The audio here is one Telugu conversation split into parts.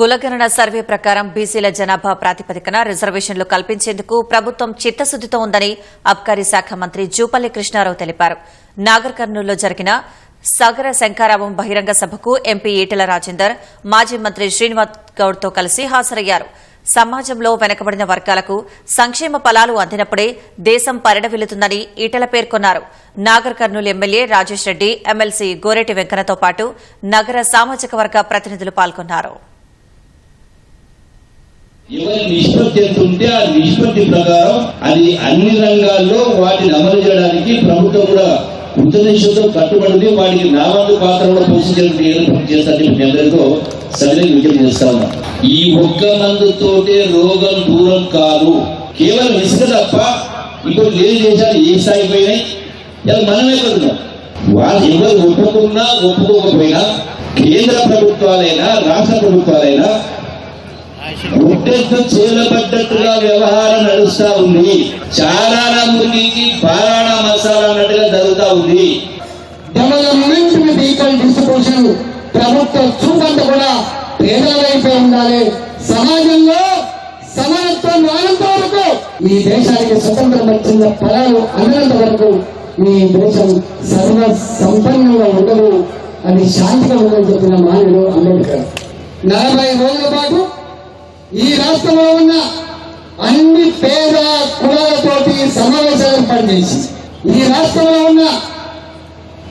కులగణన సర్వే ప్రకారం బీసీల జనాభా ప్రాతిపదికన రిజర్వేషన్లు కల్పించేందుకు ప్రభుత్వం చిత్తశుద్దితో ఉందని అబ్కారీ శాఖ మంత్రి జూపల్లి కృష్ణారావు తెలిపారు. నాగర్ కర్నూలులో జరిగిన సగర శంకారావం బహిరంగ సభకు ఎంపీ ఈటెల రాజేందర్ మాజీ మంత్రి శ్రీనివాస్ గౌడ్తో కలిసి హాజరయ్యారు. సమాజంలో వెనకబడిన వర్గాలకు సంక్షేమ ఫలాలు అందినప్పుడే దేశం పరిడవిల్లుతుందని ఈటల పేర్కొన్నారు. నాగర్ కర్నూలు ఎమ్మెల్యే రాజేష్ రెడ్డి ఎమ్మెల్సీ గోరెటి వెంకన్నతో పాటు నగర సామాజిక వర్గ ప్రతినిధులు పాల్గొన్నారు. ఎవరు నిష్పత్తి ఎంత ఉంటే ఆ నిష్పత్తి ప్రకారం అది అన్ని రంగాల్లో వాటిని అమలు చేయడానికి ప్రభుత్వం కూడా కృతనిశ్చయంతో కట్టుబడింది. వాటికి నా పాత్ర కూడా పోషించడానికి ఏర్పాటు చేస్తారని మీ అందరితో సరైన విజ్ఞప్తి చేస్తా ఉన్నా. ఈ ఒక్క మందుతోటే రోగం దూరం కాదు. కేవలం ఇసుక తప్ప ఇప్పుడు లేదు దేశాలు ఏ స్థాయి పోయినాయి? ఇలా మనమే పడుతున్నాం వాళ్ళు ఎవరు ఒప్పుకున్నా ఒప్పుకోకపోయినా కేంద్ర ప్రభుత్వాలైనా రాష్ట్ర ప్రభుత్వాలైనా గుడ్డెత్తు చేయబడ్డట్టుగా వ్యవహారం నడుస్తా ఉంది. చాలా మురికికి పారాణ మసాలా అన్నట్టుగా జరుగుతా ఉంది. డెవలప్మెంట్ డిస్ట్రిబ్యూషన్ ప్రభుత్వ చూపంతా కూడా పేదల వైపే ఉండాలి. సమాజంలో సమానత్వం రానంత వరకు ఈ దేశానికి స్వతంత్రం వచ్చిన ఫలాలు అందినంత వరకు మీ దేశం సర్వ సంపన్నంగా ఉండదు అది శాంతిగా ఉండదని చెప్పిన మానవుడు అంబేద్కర్. నలభై రోజుల పాటు ఈ రాష్ట్రంలో ఉన్న అన్ని పేద కులాలతోటి సమావేశాలు ఏర్పాటు చేసి ఈ రాష్ట్రంలో ఉన్న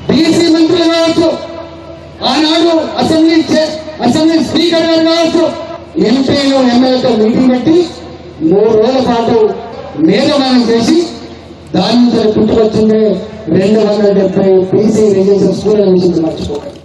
బీసీ మంత్రులు కావచ్చు ఆనాడు అసెంబ్లీ చే- అసెంబ్లీ స్పీకర్ గారు కావచ్చు ఎంపీలు ఎమ్మెల్యేతో మీటింగ్ పెట్టి మూడు రోజుల పాటు మేధమానం చేసి దాని నుంచి పుట్టుకొచ్చిందే రెండు వందల డెబ్బై బీసీ రిజర్వేషన్ స్కూల్ విషయం మర్చిపోకండి